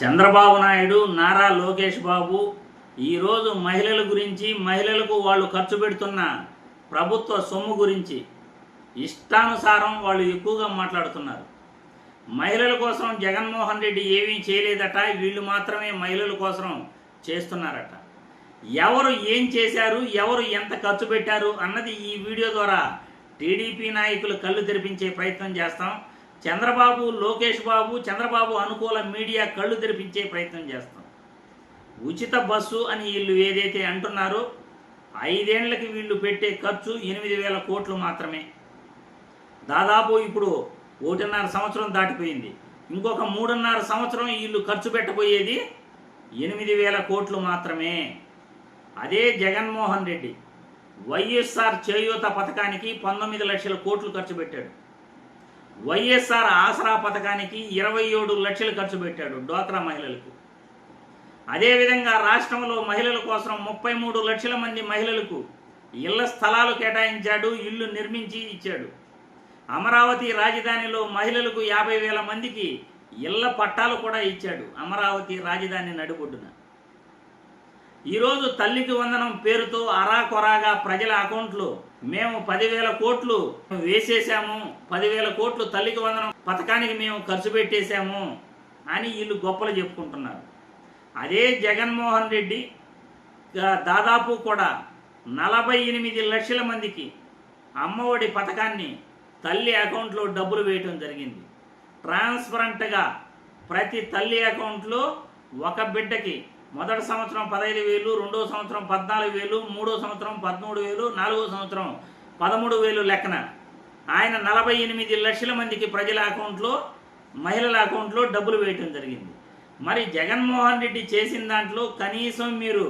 చంద్రబాబు నాయుడు నారా లోకేష్ బాబు ఈరోజు మహిళల గురించి మహిళలకు వాళ్ళు ఖర్చు పెడుతున్న ప్రభుత్వ సొమ్ము గురించి ఇష్టానుసారం వాళ్ళు ఎక్కువగా మాట్లాడుతున్నారు. మహిళల కోసం జగన్మోహన్ రెడ్డి ఏమీ చేయలేదట వీళ్ళు మాత్రమే మహిళల కోసం చేస్తున్నారట. ఎవరు ఏం చేశారు ఎవరు ఎంత ఖర్చు పెట్టారు అన్నది ఈ వీడియో ద్వారా టీడీపీ నాయకులు కళ్ళు తెరిపించే ప్రయత్నం చేస్తాం. చంద్రబాబు లోకేష్ బాబు చంద్రబాబు అనుకూల మీడియా కళ్ళు తెరిపించే ప్రయత్నం చేస్తాం. ఉచిత బస్సు అని వీళ్ళు ఏదైతే అంటున్నారో ఐదేళ్ళకి వీళ్ళు పెట్టే ఖర్చు ఎనిమిది వేల కోట్లు మాత్రమే. దాదాపు ఇప్పుడు ఒకటిన్నర సంవత్సరం దాటిపోయింది. ఇంకొక మూడున్నర సంవత్సరం వీళ్ళు ఖర్చు పెట్టబోయేది ఎనిమిది వేల కోట్లు మాత్రమే. అదే జగన్మోహన్ రెడ్డి వైఎస్ఆర్ చేయూత పథకానికి పంతొమ్మిది లక్షల కోట్లు ఖర్చు పెట్టాడు. వైఎస్ఆర్ ఆసరా పథకానికి ఇరవై ఏడు లక్షలు ఖర్చు పెట్టాడు డ్వాక్రా మహిళలకు. అదేవిధంగా రాష్ట్రంలో మహిళల కోసం ముప్పై మూడు లక్షల మంది మహిళలకు ఇళ్ళ స్థలాలు కేటాయించాడు ఇల్లు నిర్మించి ఇచ్చాడు. అమరావతి రాజధానిలో మహిళలకు యాభై వేల మందికి ఇళ్ళ పట్టాలు కూడా ఇచ్చాడు అమరావతి రాజధాని నడిబొడ్డున. ఈరోజు తల్లికి వందనం పేరుతో అరాకొరాగా ప్రజల అకౌంట్లో మేము పదివేల కోట్లు వేసేసాము పదివేల కోట్లు తల్లికి వందనం పథకానికి మేము ఖర్చు పెట్టేశాము అని వీళ్ళు గొప్పలు చెప్పుకుంటున్నారు. అదే జగన్మోహన్ రెడ్డి దాదాపు కూడా నలభై ఎనిమిది లక్షల మందికి అమ్మఒడి పథకాన్ని తల్లి అకౌంట్లో డబ్బులు వేయటం జరిగింది. ట్రాన్స్పరెంట్గా ప్రతి తల్లి అకౌంట్లో ఒక బిడ్డకి మొదటి సంవత్సరం పదహైదు వేలు రెండో సంవత్సరం పద్నాలుగు వేలు మూడో సంవత్సరం పదమూడు వేలు నాలుగో సంవత్సరం పదమూడు వేలు లెక్కన. ఆయన నలభై ఎనిమిది లక్షల మందికి ప్రజల అకౌంట్లో మహిళల అకౌంట్లో డబ్బులు వేయటం జరిగింది. మరి జగన్మోహన్ రెడ్డి చేసిన దాంట్లో కనీసం మీరు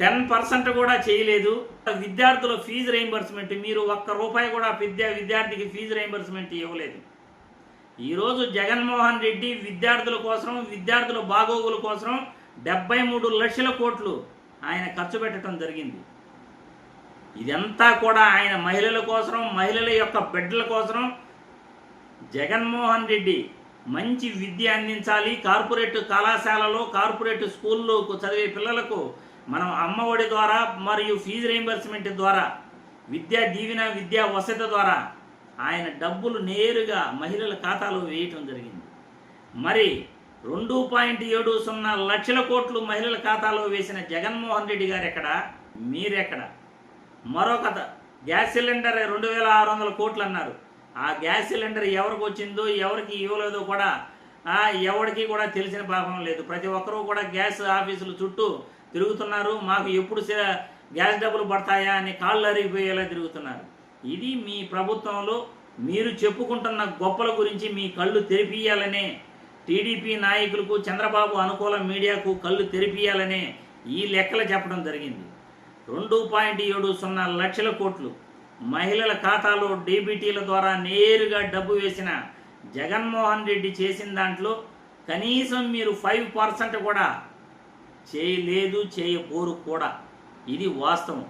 టెన్ పర్సెంట్ కూడా చేయలేదు. విద్యార్థుల ఫీజు రీయింబర్స్మెంట్ మీరు ఒక్క రూపాయి కూడా విద్యా విద్యార్థికి ఫీజు రీయింబర్స్మెంట్ ఇవ్వలేదు. ఈరోజు జగన్మోహన్ రెడ్డి విద్యార్థుల కోసం విద్యార్థుల బాగోగుల కోసం డెబ్బై మూడు లక్షల కోట్లు ఆయన ఖర్చు పెట్టడం జరిగింది. ఇదంతా కూడా ఆయన మహిళల కోసం మహిళల యొక్క బిడ్డల కోసం జగన్మోహన్ రెడ్డి మంచి విద్య అందించాలి. కార్పొరేట్ కళాశాలలో కార్పొరేట్ స్కూల్లో చదివే పిల్లలకు మనం అమ్మఒడి ద్వారా మరియు ఫీజు రీయింబర్స్మెంట్ ద్వారా విద్యా దీవెన విద్యా వసతి ద్వారా ఆయన డబ్బులు నేరుగా మహిళల ఖాతాలో వేయటం జరిగింది. మరి రెండు పాయింట్ ఏడు సున్నా లక్షల కోట్లు మహిళల ఖాతాలో వేసిన జగన్మోహన్ రెడ్డి గారు ఎక్కడ? మీరెక్కడ? మరో కథ. గ్యాస్ సిలిండర్ రెండు వేల ఆరు వందల కోట్లు అన్నారు. ఆ గ్యాస్ సిలిండర్ ఎవరికి వచ్చిందో ఎవరికి ఇవ్వలేదో కూడా ఎవరికి కూడా తెలిసిన పాపం లేదు. ప్రతి ఒక్కరూ కూడా గ్యాస్ ఆఫీసుల చుట్టూ తిరుగుతున్నారు. మాకు ఎప్పుడు గ్యాస్ డబ్బులు పడతాయా అని కాళ్ళు అరిగిపోయేలా తిరుగుతున్నారు. ఇది మీ ప్రభుత్వంలో మీరు చెప్పుకుంటున్న గొప్పల గురించి మీ కళ్ళు తెరిపియాలనే టీడీపీ నాయకులకు చంద్రబాబు అనుకూల మీడియాకు కళ్ళు తెరిపియాలనే ఈ లెక్కలు చెప్పడం జరిగింది. రెండు పాయింట్ ఏడు సున్నా లక్షల కోట్లు మహిళల ఖాతాలో డీబీటీల ద్వారా నేరుగా డబ్బు వేసిన జగన్మోహన్ రెడ్డి చేసిన దాంట్లో కనీసం మీరు ఫైవ్ పర్సెంట్ కూడా చేయలేదు చేయబోరు కూడా. ఇది వాస్తవం.